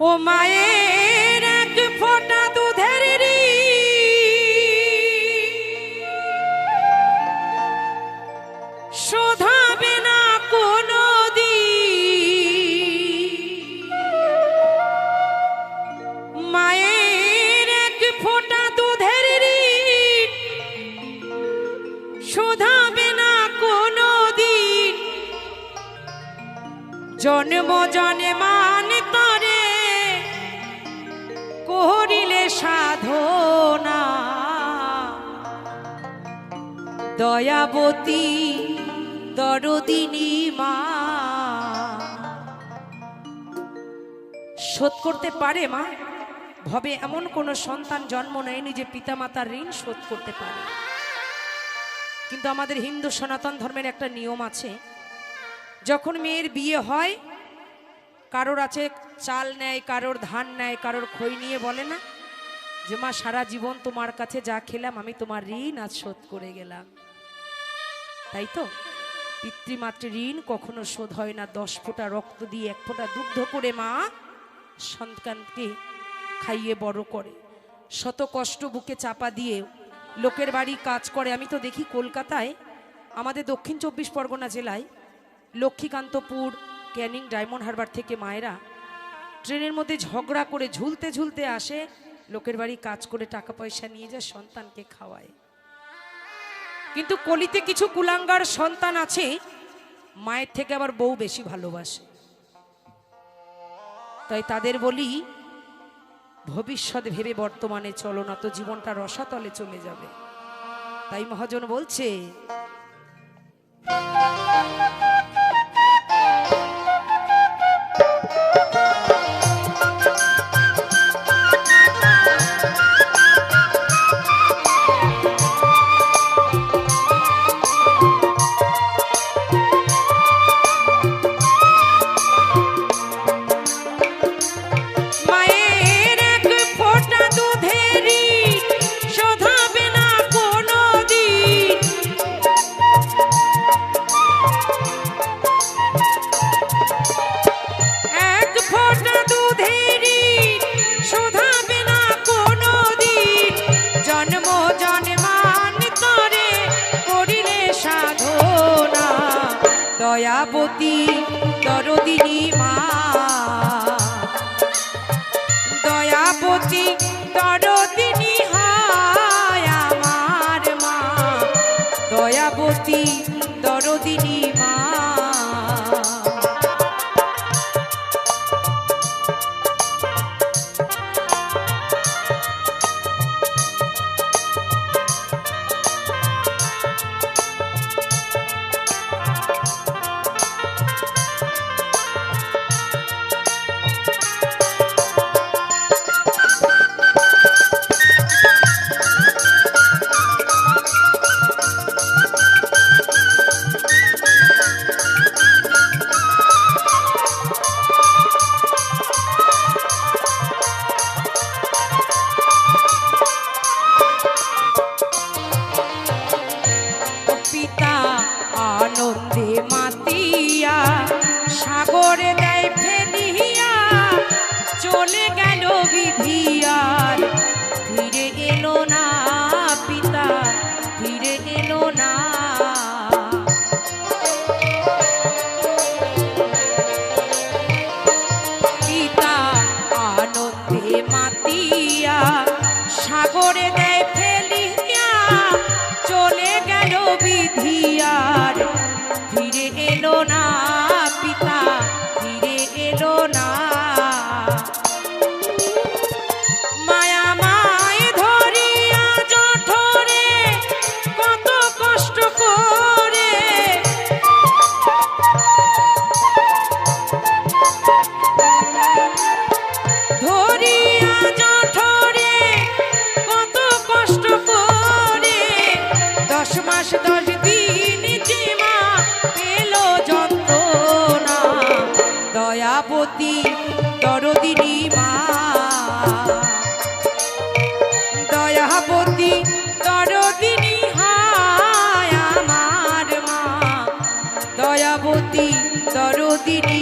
ও মায়ের করিলে সাধনা। দয়াবতী দরদিনী মা, শোধ করতে পারে মা? ভবে এমন কোন সন্তান জন্ম নেয়নি যে পিতামাতার ঋণ শোধ করতে পারে। কিন্তু আমাদের হিন্দু সনাতন ধর্মের একটা নিয়ম আছে, যখন মেয়ের বিয়ে হয়, কারোর আছে চাল নেয়, কারোর ধান নেয়, কারোর খই নিয়ে বলে না, যে মা, সারা জীবন তোমার কাছে যা খেলাম, আমি তোমার ঋণ আজ শোধ করে গেলাম। তাই তো? পিতৃমাতৃ ঋণ কখনো শোধ হয় না। দশ ফোঁটা রক্ত দিয়ে এক ফোঁটা দুগ্ধ করে মা সন্তানকে খাইয়ে বড় করে। শত কষ্ট বুকে চাপা দিয়ে লোকের বাড়ি কাজ করে। আমি তো দেখি কলকাতায়, আমাদের দক্ষিণ চব্বিশ পরগনা জেলায় লক্ষ্মীকান্তপুর ক্যানিং ডায়মন্ড হারবার থেকে মায়েরা ট্রেনের মধ্যে ঝগড়া করে ঝুলতে ঝুলতে আসে, লোকের বাড়ি কাজ করে টাকা পয়সা নিয়ে যায়, সন্তানকে খাওয়ায়। কিন্তু কলিতে কিছু কুলাঙ্গার সন্তান আছে, মায়ের থেকে আবার বউ বেশি ভালোবাসে। তাই তাদের বলি, ভবিষ্যৎ ভেবে বর্তমানে চলো না তো জীবনটা রসাতলে চলে যাবে। তাই মহাজন বলছে দয়াবতী দরদিনী মা। দয়াবতী দরদিনী হায় আমার মা। দয়াবতী দরদিনী বিধিয়ার ফিরে এলো না। দয়াবতী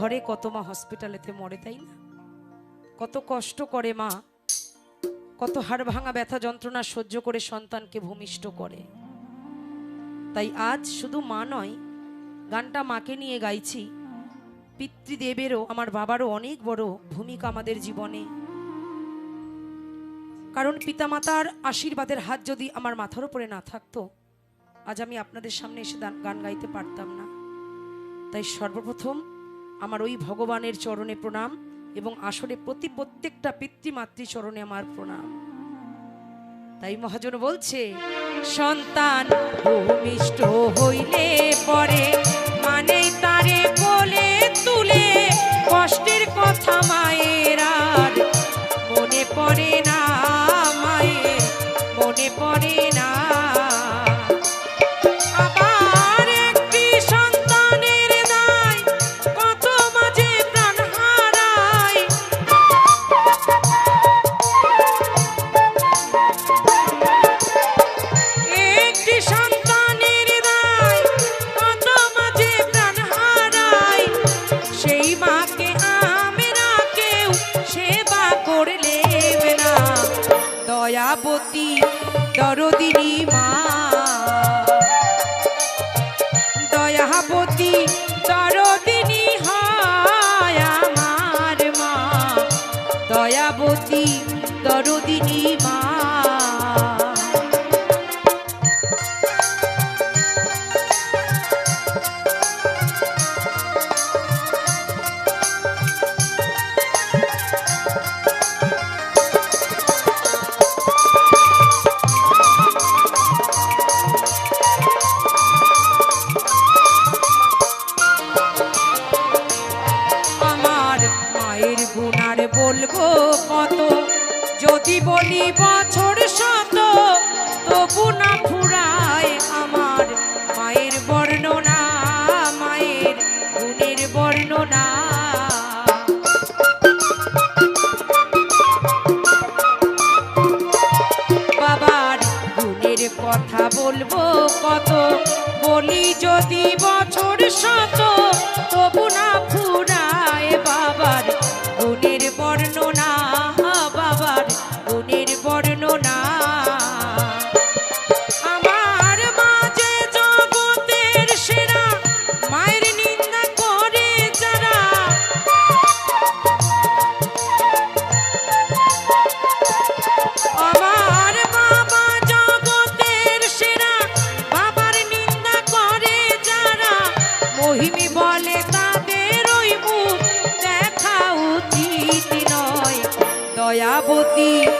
ঘরে কত মা হসপিটালেতে মরে, তাই না? কত কষ্ট করে মা, কত হাড় ভাঙা ব্যথা যন্ত্রণা সহ্য করে সন্তানকে ভূমিষ্ঠ করে। তাই আজ শুধু মা নয়, গানটা মাকে নিয়ে গাইছি। পিতৃদেবেরও, আমার বাবারও অনেক বড় ভূমিকা আমাদের জীবনে। কারণ পিতামাতার আশীর্বাদের হাত যদি আমার মাথার উপরে না থাকতো, আজ আমি আপনাদের সামনে এসে গান গাইতে পারতাম না। তাই সর্বপ্রথম আমার ওই ভগবানের চরণে প্রণাম এবং আসলে প্রতি প্রত্যেকটা পিতৃমাতৃ চরণে আমার প্রণাম। তাই মহাজন বলছে, সন্তান হইলে পরে মানে তবু না আমার মায়ের বর্ণনা মায়ের গুণের বর্ণনা। বাবার গুণের কথা বলব দয়াবতী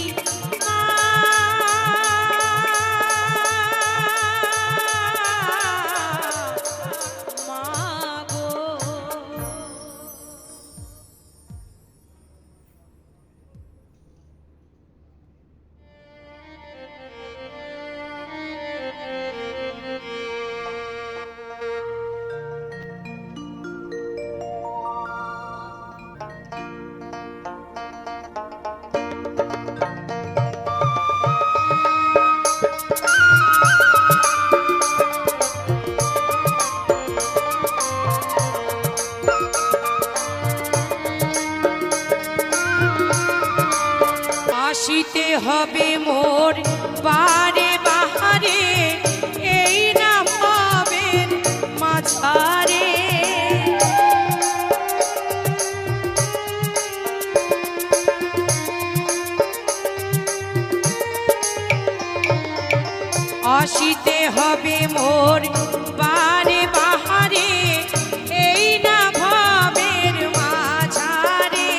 আসিতে হবে মোর বারে বাহারে, এই না ভাবের মাঝারে।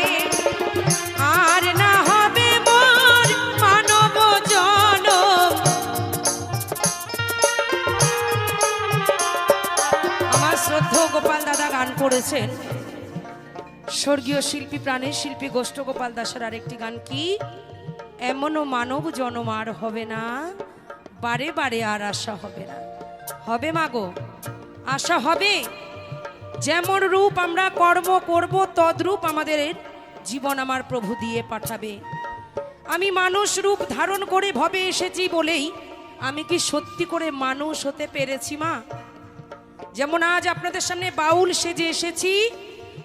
আর না হবে মোর মানব জনম। আমার শ্রদ্ধ গোপাল দাদা গান করেছেন। স্বর্গীয় শিল্পী প্রাণের শিল্পী গোষ্ঠ গোপাল দাসের আরেকটি গান কি? এমনও মানব জনম আর হবে না। বারে বারে আর আশা হবে না। হবে মাগো আশা হবে। যেমন রূপ আমরা কর্ম করব, তদ্রূপ আমাদের জীবন আমার প্রভু দিয়ে পাঠাবে। আমি মানুষ রূপ ধারণ করে ভবে এসেছি বলেই আমি কি সত্যি করে মানুষ হতে পেরেছি মা? যেমন আজ আপনাদের সামনে বাউল সেজে এসেছি,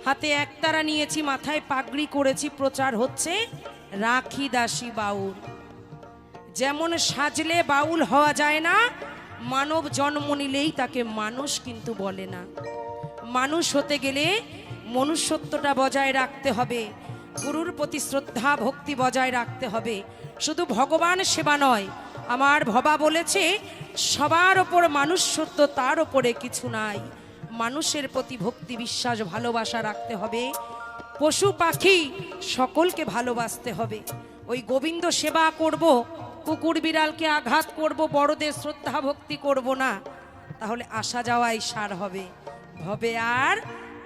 হাতে একতারা নিয়েছি, মাথায় পাগড়ি করেছি, প্রচার হচ্ছে রাখি দাসী বাউল। যেমন সাজলে বাউল হওয়া যায় না, মানব জন্ম নিলেই তাকে মানুষ কিন্তু বলে না। মানুষ হতে গেলে মনুষ্যত্বটা বজায় রাখতে হবে, গুরুর প্রতি শ্রদ্ধা, ভক্তি বজায় রাখতে হবে। শুধু ভগবান সেবা নয়, আমার ভবা বলেছে, সবার ওপর মানুষত্ব তার ওপরে কিছু নাই। মানুষের প্রতি ভক্তি, বিশ্বাস, ভালোবাসা রাখতে হবে। পশু পাখি সকলকে ভালোবাসতে হবে। ওই গোবিন্দ সেবা করব কুকুর বিড়ালকে আঘাত করব, বড়দের শ্রদ্ধা ভক্তি করব না, তাহলে আসা যাওয়াই সার হবে। হবে আর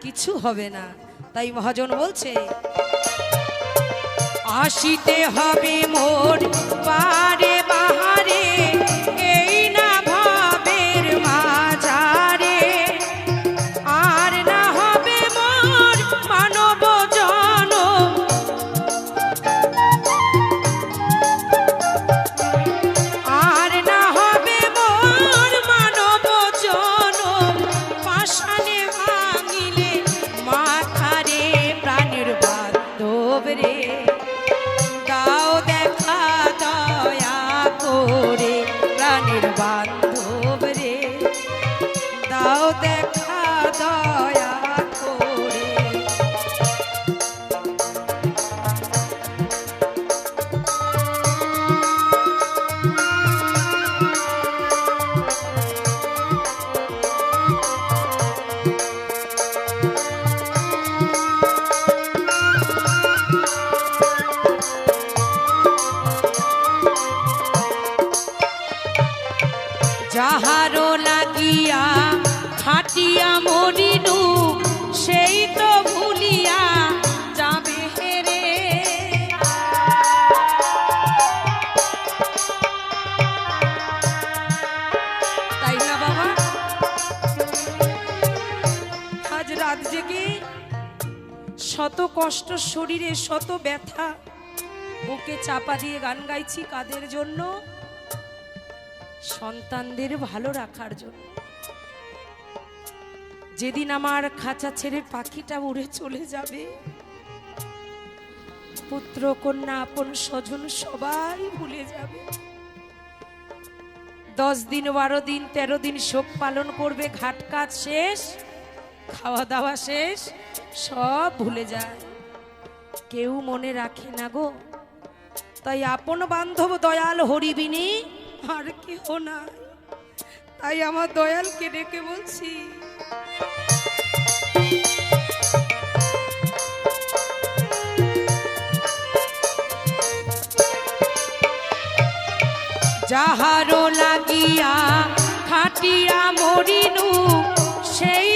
কিছু হবে না। তাই মহাজন বলছে, আসিতে হবে মোর পারে কষ্ট শরীরে শত ব্যথা। বুকে চাপা দিয়ে গান গাইছি কাদের জন্য? সন্তানদের ভালো রাখার জন্য। যেদিন আমার খাঁচা ছেড়ে পাখিটা উড়ে চলে যাবে, পুত্র, কন্যা, আপন, স্বজন সবাই ভুলে যাবে। দশ দিন, বারো দিন, তেরো দিন শোক পালন করবে, ঘাট কাজ শেষ। খাওয়া দাওয়া শেষ, সব ভুলে যায়। কেউ মনে রাখে না গো। তাই আপন বান্ধব দয়াল হরিবিনী আর কেহ নাই। তাই আমার দয়ালকে ডেকে বলছি, যাহারো লাগিয়া খাটিয়া মরিনু, সেই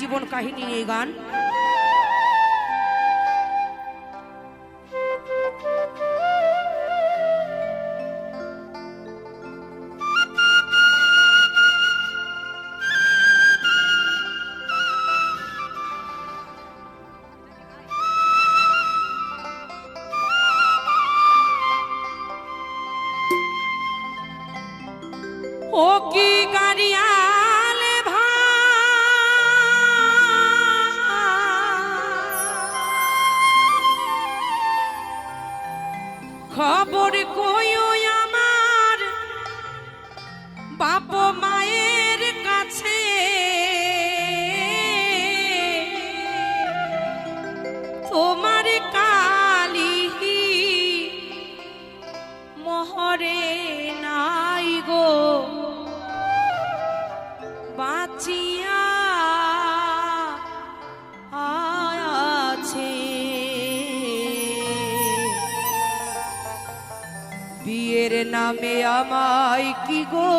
জীবন কাহিনী এই গান। আছে। বিয়ের নামে আমায় কি গো